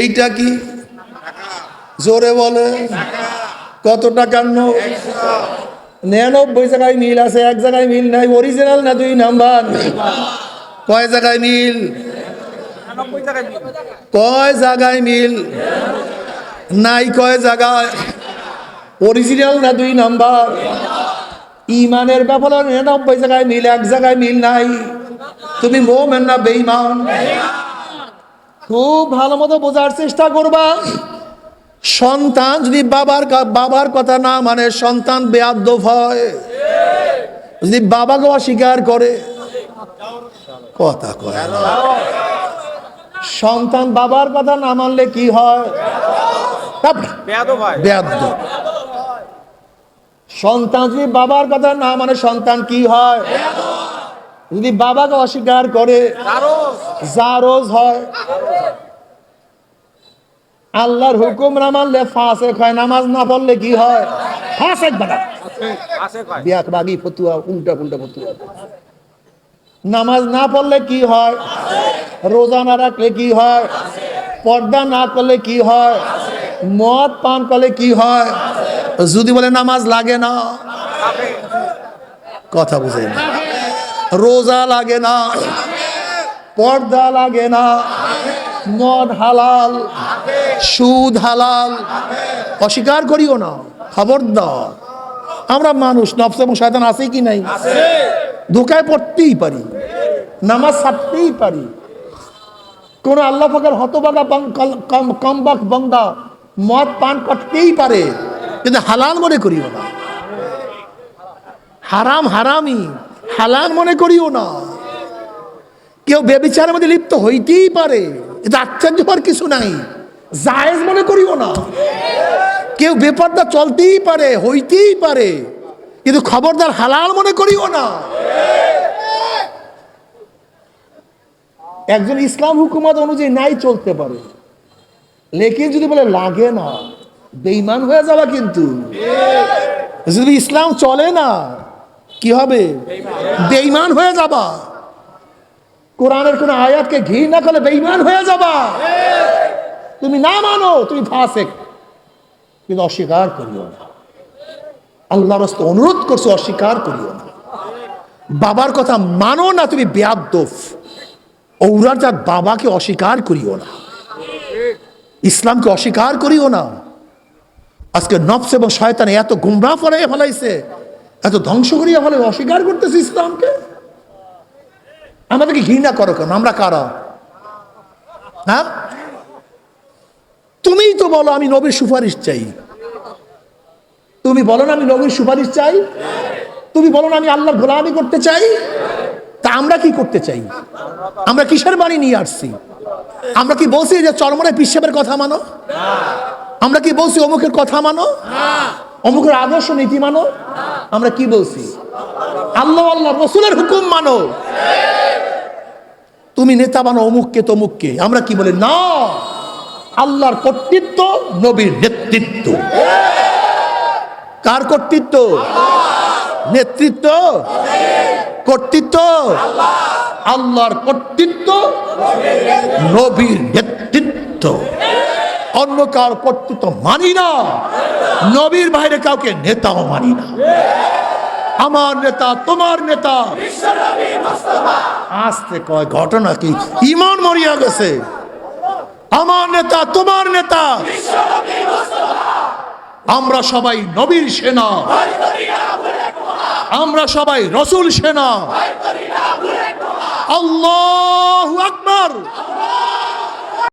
এইটা কি? জোরে বলে কত টাকার নোট? নিরানব্বই জায়গায় মিল আছে, এক জায়গায় মিল নাই অরিজিনাল না দুই নাম্বার? কয় জায়গায় মিল? কয় জায়গায় মিল? নাই কয় জায়গায়? অরিজিনাল না দুই নাম্বার? ইমানের ব্যাপারে নিরানব্বই জায়গায় মিল, এক জায়গায় মিল নাই। তুমি মোমেন না বেইমান খুব ভালো মতো বোঝার চেষ্টা করবা। সন্তান যদি বাবার বাবার কথা না মানে সন্তান বেয়াদ্দ হয়। যদি বাবাকে অস্বীকার করে। কথা কয় সন্তান বাবার কথা না মানলে কি হয়? সন্তান যদি বাবার কথা না মানে সন্তান কি হয়? যদি বাবাকে অস্বীকার করে জারোজ হয়। আল্লাহর হুকুম না মানলে ফাঁসে হয় নামাজ না পড়লে কি হয়? ফাঁসে বাড়া বিয়াক বাগি, ফতুয়া, উল্টা উল্টা ফতুয়া। নামাজ না পড়লে কি হয়? রোজা না রাখলে কি হয়? পর্দা না করলে কি হয়? মদ পান করলে কি হয়? যদি বলে নামাজ লাগে না, কথা বুঝে না। রোজা লাগে না, পর্দা লাগে না, মদ হালাল, সুদ হালাল, অস্বীকার করিও না, খবরদার। আমরা মানুষ, নফস এবং শয়তান আছে কি নাই? ধোকায় পড়তেই পারি, নামাজ ছাড়তেই পারি। কোন আল্লাহ ফাঁকের হতবাগা কমবাক বন্দা মদ পান করতেই পারে, কিন্তু হালাল মনে করিও না। হারাম হারামি হালাল মনে করিও না। কেউ বেবিচারের মধ্যে লিপ্ত হইতেই পারে, এটা আশ্চর্য হওয়ার কিছু নাই। জায়েজ মনে করিও না। কেউ বেপর্দা চলতেই পারে, হইতেই পারে, কিন্তু খবরদার হালাল মনে করিও না। একজন ইসলাম হুকুমত অনুযায়ী নাই চলতে পারে, লেকিন যদি বলে লাগে না বেইমান হয়ে যাবা কিন্তু। যদি ইসলাম চলে না কি হবে? বেইমান হয়ে যাবা। কোরআনের কোন আয়াতকে ঘি না করলে বেইমান হয়ে যাবা। তুমি না মানো, তুমি ফাসেক। কিন্তু অস্বীকার করিও না। আল্লাহ রস্ত অনুরোধ করছ, অস্বীকার করিও না। বাবার কথা মানো না, তুমি বেয়াদ্দফ ঔরার যার বাবাকে অস্বীকার করিও না। ইসলামকে অস্বীকার করিও না। আজকে নফস এবং শয়তানে এত গুমরাহ ফলাই ফেলাইছে। এত ধ্বংস করিয়া ফেলে অস্বীকার করতেছে ইসলামকে? আমাদেরকে ঘৃণা করো কেন? আমরা কারা? হ্যাঁ তুমিই তো বলো আমি নবীর সুপারিশ চাই। তুমি বলো না আমি নবীর সুপারিশ চাই? তুমি বলো না আমি আল্লাহ গোলামি করতে চাই? তা আমরা কি করতে চাই? আমরা কিসের বাণী নিয়ে আসছি? আমরা কি বলছি যে চরমনে পিসেবের কথা মানো? আমরা কি বলছি অমুকের কথা মানো? অমুকের আদর্শ নীতি মানো? আমরা কি বলছি? আল্লাহ আল্লাহ, রসুলের হুকুম মানো। তুমি নেতা বানো অমুককে, তমুককে। আমরা কি বলি? না। আল্লাহর কর্তৃত্ব, নবীর নেতৃত্ব। কার কর্তৃত্ব? নেতৃত্ব? কর্তৃত্ব? আল্লাহর কর্তৃত্ব, নবীর নেতৃত্ব। অন্য কার কর্তৃত্ব মানি না। নবীর বাইরে কাউকে নেতাও মানি না। আমার নেতা, তোমার নেতা। আসতে কয় ঘটনা কি? ইমান মরিয়া গেছে। আমার নেতা, তোমার নেতা। আমরা সবাই নবীর সেনা। আমরা সবাই রসুল সেনা। আল্লাহ আকবর।